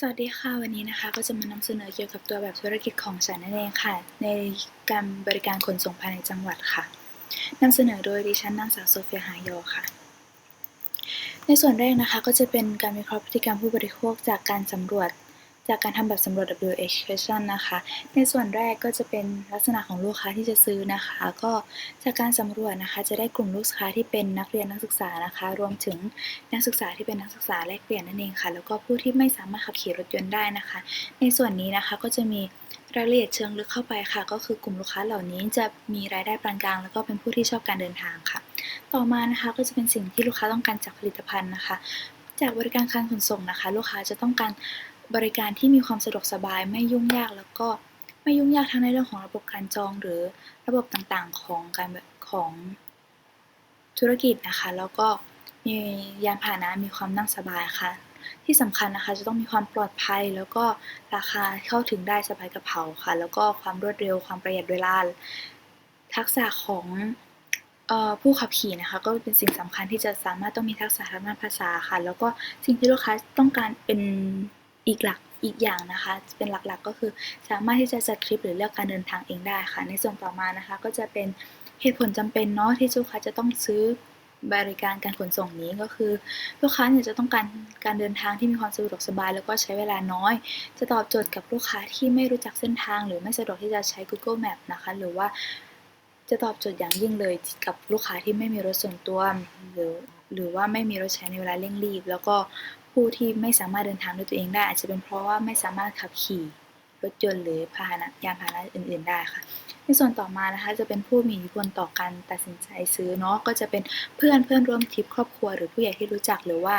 สวัสดีค่ะ วันนี้นะคะก็จะมานำเสนอเกี่ยวกับตัวแบบธุรกิจของฉันนั่นเองค่ะ ในการบริการขนส่งภายในจังหวัดค่ะนำเสนอโดยดิฉันนางสาวโซเฟียหายโยค่ะ ในส่วนแรกนะคะก็จะเป็นการวิเคราะห์พฤติกรรมผู้บริโภคจากการสำรวจ จากการทำแบบสำรวจ WH question นะคะ ในส่วนแรกก็จะเป็นลักษณะของลูกค้าที่จะซื้อนะคะ ก็จากการสำรวจนะคะจะได้กลุ่มลูกค้าที่เป็นนักเรียนนักศึกษานะคะ รวมถึงนักศึกษาที่เป็นนักศึกษาแลกเปลี่ยนนั่นเองค่ะ แล้วก็ผู้ที่ไม่สามารถขับขี่รถยนต์ได้นะคะ ในส่วนนี้นะคะก็จะมีรายละเอียดเชิงลึกเข้าไปค่ะ ก็คือกลุ่มลูกค้าเหล่านี้จะมีรายได้ปานกลาง แล้วก็เป็นผู้ที่ชอบการเดินทางค่ะ ต่อมานะคะก็จะเป็นสิ่งที่ลูกค้าต้องการจากผลิตภัณฑ์นะคะ จากบริการการขนส่งนะคะ ลูกค้าจะต้องการ บริการที่มีความสะดวกสบายไม่ยุ่งยากแล้วก็ไม่ยุ่งยากทั้งในเรื่องของระบบการจองหรือระบบต่างๆของการของธุรกิจนะคะ แล้วก็มียานพาหนะมีความนั่งสบายค่ะ ที่สำคัญนะคะจะต้องมีความปลอดภัย แล้วก็ราคาเข้าถึงได้สบายกระเป๋าค่ะ แล้วก็ความรวดเร็วความประหยัดเวลาทักษะของผู้ขับขี่นะคะก็เป็นสิ่งสำคัญที่จะสามารถต้องมีทักษะทางด้านภาษาค่ะ แล้วก็สิ่งที่ลูกค้าต้องการเป็น อีกหลักอีกอย่างนะคะ เป็นหลักๆก็คือสามารถที่จะจัดทริปหรือเลือกการเดินทางเองได้ค่ะ ในส่วนต่อมานะคะ ก็จะเป็นเหตุผลจำเป็นเนาะที่ลูกค้าจะต้องซื้อบริการการขนส่งนี้ก็คือลูกค้าเนี่ยจะต้องการการเดินทางที่มีความสะดวกสบาย แล้วก็ใช้เวลาน้อย จะตอบโจทย์กับลูกค้าที่ไม่รู้จักเส้นทาง หรือไม่สะดวกที่จะใช้ Google Map นะคะ หรือว่าจะตอบโจทย์อย่างยิ่งเลยกับลูกค้าที่ไม่มีรถส่วนตัวหรือหรือว่าไม่มีรถใช้ในเวลาเร่งรีบ แล้วก็ ผู้ที่ไม่สามารถเดินทางด้วยตัวเองได้ อาจจะเป็นเพราะว่าไม่สามารถขับขี่รถยนต์หรือพาหนะยานพาหนะอื่น ๆ ได้ค่ะ ในส่วนต่อมานะคะจะเป็นผู้มีอิทธิพลต่อการตัดสินใจซื้อเนาะก็จะเป็นเพื่อนเพื่อนร่วมทริปครอบครัว หรือผู้ใหญ่ที่รู้จักหรือว่า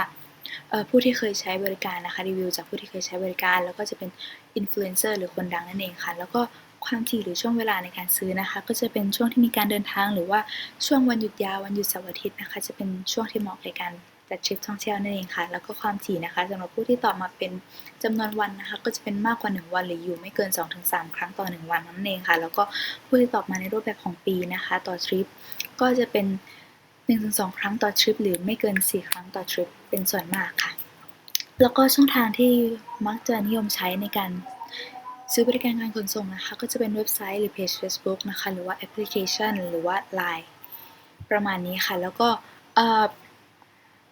ผู้ที่เคยใช้บริการนะคะรีวิวจากผู้ที่เคยใช้บริการ แล้วก็จะเป็นอินฟลูเอนเซอร์หรือคนดังนั่นเองค่ะ แล้วก็ความถี่หรือช่วงเวลาในการซื้อนะคะ ก็จะเป็นช่วงที่มีการเดินทางหรือว่าช่วงวันหยุดยาววันหยุดเสาร์อาทิตย์นะคะ จะเป็นช่วงที่เหมาะในการ จัดทริปท่องเที่ยวนั่นเองค่ะ แล้วก็ความถี่นะคะสำหรับผู้ที่ตอบมาเป็นจำนวนวันนะคะ ก็จะเป็นมากกว่า 1 วันหรืออยู่ไม่เกิน 2-3 ครั้งต่อ 1 วันนั่นเองค่ะ แล้วก็ผู้ที่ตอบมาในรูปแบบของปีนะคะ ต่อทริปก็จะเป็น 1-2 ครั้งต่อทริปหรือไม่เกิน 4 ครั้งต่อทริปเป็นส่วนมากค่ะ แล้วก็ช่องทางที่มักจะนิยมใช้ในการซื้อบริการการขนส่งนะคะ ก็จะเป็นเว็บไซต์หรือเพจ Facebook นะคะ หรือว่าแอปพลิเคชัน หรือว่า Line ประมาณนี้ค่ะ แล้วก็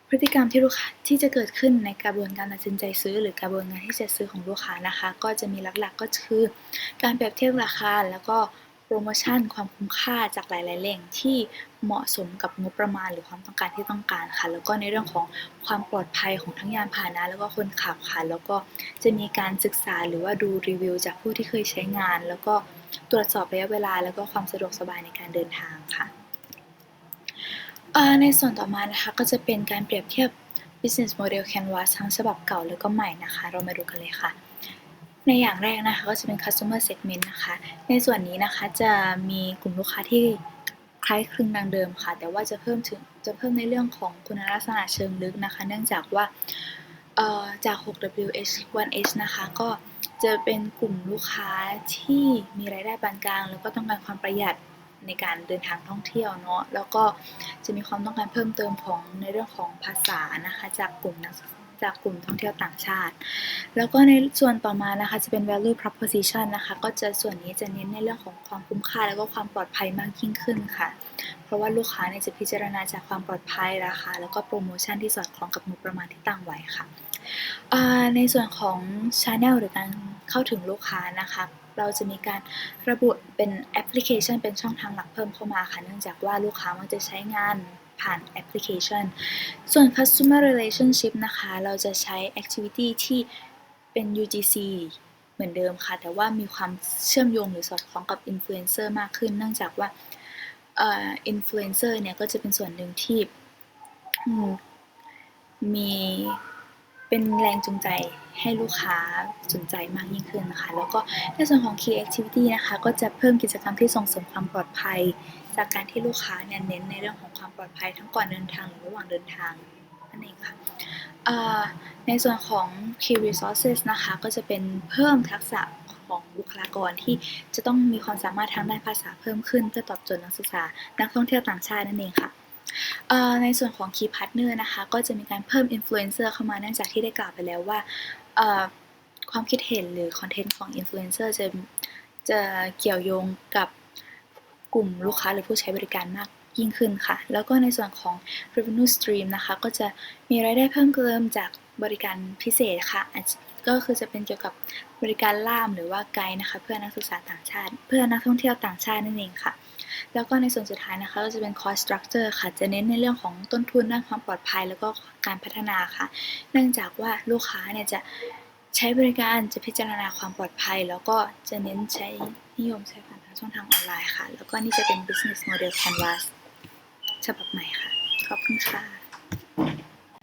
พฤติกรรมที่ลูกค้าที่จะเกิดขึ้นในกระบวนการตัดสินใจซื้อ หรือกระบวนการที่จะซื้อของลูกค้านะคะ ก็จะมีหลักๆก็คือ การเปรียบเทียบราคาแล้วก็โปรโมชั่นความคุ้มค่าจากหลายๆแหล่งที่เหมาะสมกับงบประมาณหรือความต้องการที่ต้องการค่ะ แล้วก็ในเรื่องของความปลอดภัยของทั้งยานพาหนะ แล้วก็คนขับค่ะ แล้วก็จะมีการศึกษาหรือว่าดูรีวิว จากผู้ที่เคยใช้งาน แล้วก็ตรวจสอบระยะเวลา แล้วก็ความสะดวกสบายในการเดินทางค่ะ ในส่วนต่อมานะคะก็จะเป็นการเปรียบเทียบ business model canvas ทั้งฉบับเก่าแล้วก็ใหม่นะคะ เรามาดูกันเลยค่ะ ในอย่างแรกนะคะก็จะเป็น customer segment นะคะ ในส่วนนี้นะคะจะมีกลุ่มลูกค้าที่คล้ายคลึงดังเดิมค่ะ แต่ว่าจะเพิ่มถึงจะเพิ่มในเรื่องของคุณลักษณะเชิงลึกนะคะ เนื่องจากว่าจาก 6WH 1H นะคะก็จะเป็นกลุ่มลูกค้าที่มีรายได้ปานกลาง แล้วก็ต้องการความประหยัด ในการเดินทางท่องเที่ยวเนาะแล้วก็จะมีความต้องการเพิ่มเติมของในเรื่องของภาษานะคะจากกลุ่มนัก จากกลุ่มท่องเที่ยวต่างชาติ แล้วก็ในส่วนต่อมานะคะจะเป็น value proposition นะคะ ก็จะส่วนนี้จะเน้นในเรื่องของความคุ้มค่าแล้วก็ความปลอดภัยมากยิ่งขึ้นค่ะ เพราะว่าลูกค้าเนี่ยจะพิจารณาจากความปลอดภัยราคาแล้วก็โปรโมชั่นที่สอดคล้องกับงบประมาณที่ตั้งไว้ค่ะ ในส่วนของ channel หรือการเข้าถึงลูกค้านะคะเราจะมีการระบุเป็นแอปพลิเคชันเป็นช่องทางหลักเพิ่มเข้ามาค่ะ เนื่องจากว่าลูกค้ามักจะใช้งาน ผ่านแอปพลิเคชัน ส่วน customer relationship นะคะ เราจะใช้ activity ที่เป็น UGC เหมือนเดิมค่ะ แต่ว่ามีความเชื่อมโยงหรือสอดคล้องกับ influencer มากขึ้น เนื่องจากว่าอินฟลูเอนเซอร์เนี่ย ก็จะเป็นส่วนหนึ่งที่มี เป็นแรงจูงใจให้ลูกค้าสนใจมากยิ่งขึ้นนะคะ แล้วก็ในส่วนของ Key Activity นะคะ ก็จะเพิ่มกิจกรรมที่ส่งเสริมความปลอดภัย จากการที่ลูกค้าเน้นในเรื่องของความปลอดภัยทั้งก่อนเดินทางหรือระหว่างเดินทางนั่นเองค่ะในส่วนของ Key Resources นะคะ ก็จะเป็นเพิ่มทักษะของบุคลากรที่จะต้องมีความสามารถทางด้านภาษาเพิ่มขึ้นเพื่อตอบโจทย์นักศึกษา นักท่องเที่ยวต่างชาตินั่นเองค่ะ ในส่วนของ Key Partner นะคะ ก็จะมีการเพิ่ม Influencer เข้ามาเนื่องจากที่ได้กล่าวไปแล้วว่าความคิดเห็นหรือคอนเทนต์ของอินฟลูเอนเซอร์จะจะเกี่ยวโยงกับกลุ่มลูกค้าหรือผู้ใช้บริการมากยิ่งขึ้นค่ะ แล้วก็ในส่วนของ revenue stream นะคะ ก็จะมีรายได้เพิ่มเติมจากบริการพิเศษค่ะ ก็คือจะเป็นเกี่ยวกับบริการล่ามหรือว่าไกด์นะคะ เพื่อนักศึกษาต่างชาติ เพื่อนักท่องเที่ยวต่างชาตินั่นเองค่ะ แล้วก็ในส่วนสุดท้ายนะคะ ก็จะเป็น cost structure ค่ะ จะเน้นในเรื่องของต้นทุนด้านความปลอดภัย แล้วก็การพัฒนาค่ะ เนื่องจากว่าลูกค้าเนี่ยจะใช้บริการจะพิจารณาความปลอดภัย แล้วก็จะเน้นใช้นิยมใช้ผ่านทางช่องทางออนไลน์ค่ะ แล้วก็นี่จะเป็น business model canvas ฉบับใหม่ค่ะ ขอบคุณค่ะ